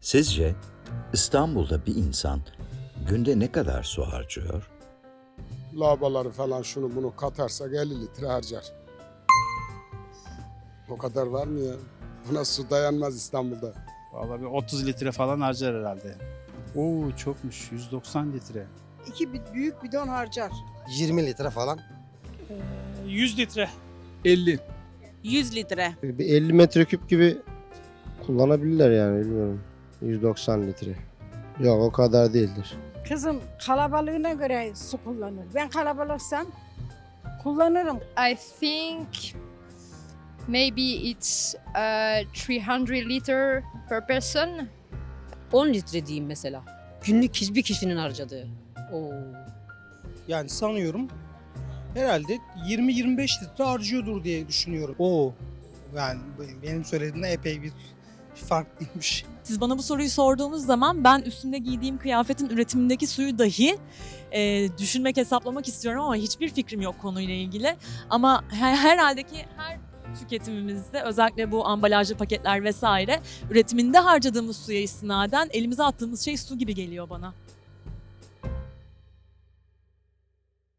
Sizce İstanbul'da bir insan günde ne kadar su harcıyor? Lavaları falan şunu bunu katarsak 50 litre harcar. O kadar var mı ya? Buna su dayanmaz İstanbul'da. Vallahi bir 30 litre falan harcar herhalde. Oo çokmuş 190 litre. İki bi- büyük bidon harcar. 20 litre falan. 100 litre. 50. 100 litre. Bir 50 metreküp gibi kullanabilirler yani bilmiyorum. 190 litre. Yok o kadar değildir. Kızım kalabalığına göre su kullanır. Ben kalabalıksam kullanırım. I think maybe it's uh, 300 liter per person. 10 litre diyeyim mesela. Günlük hiçbir kişinin harcadığı. Oo. Yani sanıyorum herhalde 20-25 litre harcıyordur diye düşünüyorum. O yani benim söylediğimde epey bir farklıymış. Siz bana bu soruyu sorduğunuz zaman ben üstümde giydiğim kıyafetin üretimindeki suyu dahi e, düşünmek, hesaplamak istiyorum ama hiçbir fikrim yok konuyla ilgili. Ama her, herhalde ki her tüketimimizde özellikle bu ambalajlı paketler vesaire üretiminde harcadığımız suya istinaden elimize attığımız şey su gibi geliyor bana.